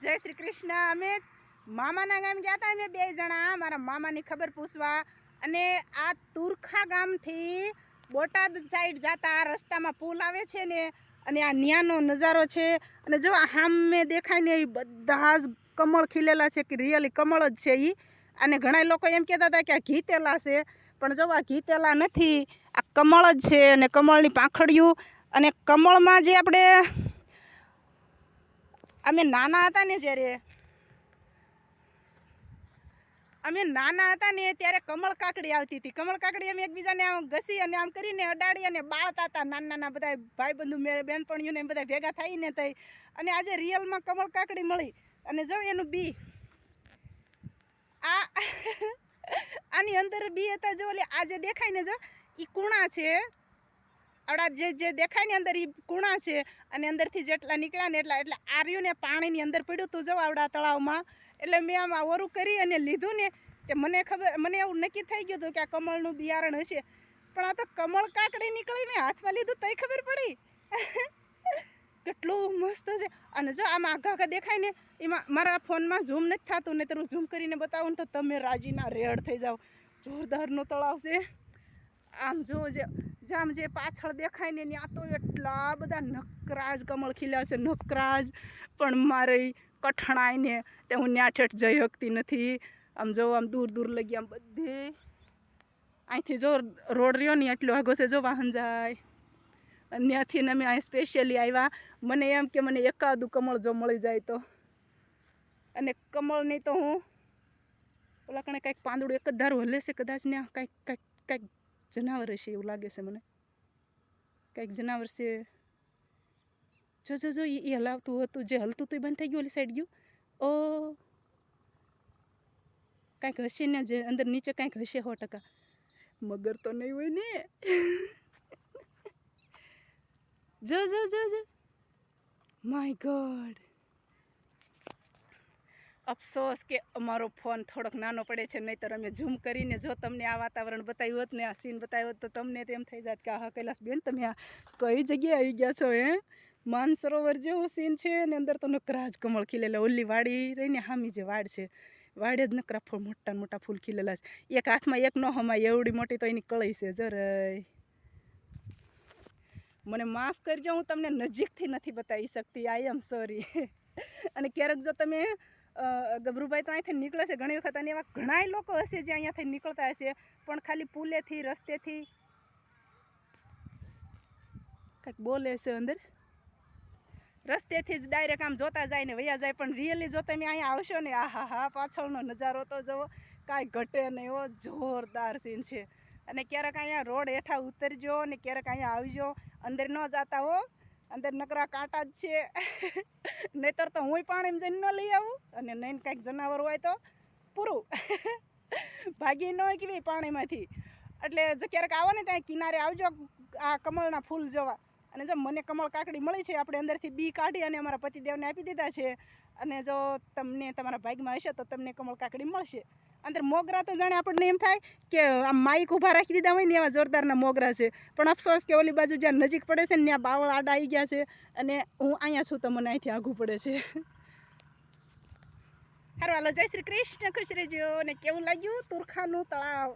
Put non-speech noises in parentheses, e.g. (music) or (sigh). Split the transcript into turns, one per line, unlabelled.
જય શ્રી કૃષ્ણ. અમે મામાના ગામ ગયા હતા. અમે બે જણા મારા મામાની ખબર પૂછવા. અને આ તુરખા ગામથી બોટાદ સાઈડ જતા રસ્તામાં પુલ આવે છે ને, અને આ ન્યાનો નજારો છે. અને જો સામે દેખાય ને, એ બધા જ કમળ ખીલેલા છે કે રિયલી કમળ જ છે એ અને ઘણા લોકો એમ કહેતા હતા કે આ ઘીતેલા છે. પણ જો આ ઘીતેલા નથી, આ કમળ જ છે અને કમળની પાંખડિયું. અને કમળમાં જે આપણે અમે નાના હતા ને જ્યારે, અમે નાના હતા ને ત્યારે કમળ કાકડી આવતી હતી. કમળ કાકડી અમે એકબીજાને આમ ઘસી અને આમ કરીને અડાડી અને બાળતા હતા. નાના નાના બધા ભાઈબંધુ એમ બધા ભેગા થઈને થઈ. અને આજે રિયલમાં કમળ કાકડી મળી. અને જો એનું બી, આ, આની અંદર બી હતા જો ઓલી આજે દેખાય ને જો એ કુણા છે. આવડા જે જે દેખાય ને અંદર એ કુણા છે, અને અંદરથી જેટલા નીકળ્યા ને એટલા, એટલે આર્યું ને પાણીની અંદર પડ્યું તું જો આવડા તળાવમાં. એટલે મેં આમ ઓરું કરી અને લીધું ને, તે મને ખબર, મને એવું નક્કી થઈ ગયું હતું કે આ કમળનું બિયારણ હશે. પણ આ તો કમળ કાકડી નીકળી મેં હાથમાં લીધું તોય ખબર પડી. (laughs) કેટલું મસ્ત છે. અને જો આમાં આઘા આઘા દેખાય ને, એમાં મારા ફોનમાં ઝૂમ નથી થતું ને તરું ઝૂમ કરીને બતાવું ને તો તમે રાજીના રેડ થઈ જાઓ. જોરદારનો તળાવ છે. આમ જોવો જે જામ જે પાછળ દેખાય ને ત્યાં તો એટલા બધા નકરાજ કમળ ખીલ્યા છે નકરાજ પણ મારે કઠણાય ને તે હું ન્યા ઠેઠ જઈ શકતી નથી. આમ જો, આમ દૂર દૂર લગી આમ બધે. અહીંથી જો રોડ રહ્યો ને એટલો આગો છે, જો વાહન જાય. અને ત્યાંથી અમે અહીં સ્પેશિયલી આવ્યા મને એમ કે મને એકાદું કમળ જો મળી જાય તો. અને કમળની તો હું ઓલા કણે કાંઈક પાંદડું એક જ ધારું હલે છે કદાચ ને કાંઈક કાંઈક કાંઈક જનાવર હશે એવું લાગે છે મને. કંઈક જનાવર છે. જો જો જો એ હલાવતું હતું, જે હલતું હતું એ બંધ થઈ ગયું ઓલી સાઈડ ગયું. ઓ, કાંઈક હશે ને, જે અંદર નીચે કાંઈક હશે સો ટકા. મગર તો નહીં હોય ને. (laughs) જો જો જો જો. માય ગોડ અફસોસ કે અમારો ફોન થોડોક નાનો પડે છે, નહીંતર અમે ઝૂમ કરીને જો તમને આ વાતાવરણ બતાવ્યું હોત ને, આ સીન બતાવ્યો હોત, તો તમને તેમ થઈ જાત કે આ કૈલાસબેન, તમે આ કઈ જગ્યાએ આવી ગયા છો, હે? માનસરોવર જેવું સીન છે અને અંદર તો નકરાજ કમળ ખીલેલા, ઓલી વાડી રહીને હામી જે વાડ છે, વાડે જ નકરા ફૂલ મોટા મોટા ફૂલ ખીલેલા છે. એક હાથમાં એક ન હમાય, એવડી મોટી તો એની કળી છે જરાય મને માફ કરજો, હું તમને નજીકથી નથી બતાવી શકતી આઈ એમ સોરી અને ક્યારેક જો તમે ગભરુભાઈ તો અહીંથી નીકળે છે. ઘણી વખત અને એવા ઘણાય લોકો હશે જે અહીંયાથી નીકળતા હશે, પણ ખાલી પુલેથી, રસ્તેથી. કંઈક બોલે છે અંદર. રસ્તેથી જ ડાયરેક્ટ આમ જોતા જાય ને વૈયા જાય, પણ રિયલી જો તમે અહીંયા આવશો ને આ હા હા પાછળનો નજારો તો જવો કાંઈ ઘટે નહીં એવો જોરદાર સીન છે. અને ક્યારેક અહીંયા રોડ હેઠા ઉતરજો ને ક્યારેક અહીંયા આવજો, અંદર ન જતા હો. અંદર નકરા કાંટા જ છે. નહીતર તો હું પાણી જઈને ન લઈ આવું અને નહીં કાંઈક જનાવર હોય તો પૂરું. ભાગી ન હોય કેવી પાણીમાંથી. એટલે જો ક્યારેક આવો ને ત્યાં કિનારે આવજો આ કમળના ફૂલ જોવા. અને જો મને કમળ કાકડી મળી છે, આપણે અંદરથી બી કાઢી અને અમારા પતિદેવને આપી દીધા છે. અને જો તમને તમારા ભાગમાં હશે તો તમને કમળ કાકડી મળશે. અંદર મોગરા તો જાણે આપણને એમ થાય કે આમ માઇક ઊભા રાખી દીધા હોય ને એવા જોરદારના મોગરા છે. પણ અફસોસ કે ઓલી બાજુ જ્યાં નજીક પડે છે ને ત્યાં બાવળ આડા આવી ગયા છે અને હું અહીંયા છું તો મને અહીંથી આઘું પડે છે. સારું હાલો, જય શ્રી કૃષ્ણ, ખુશ રહેજો અને કેવું લાગ્યું? તુરખાનું તળાવ.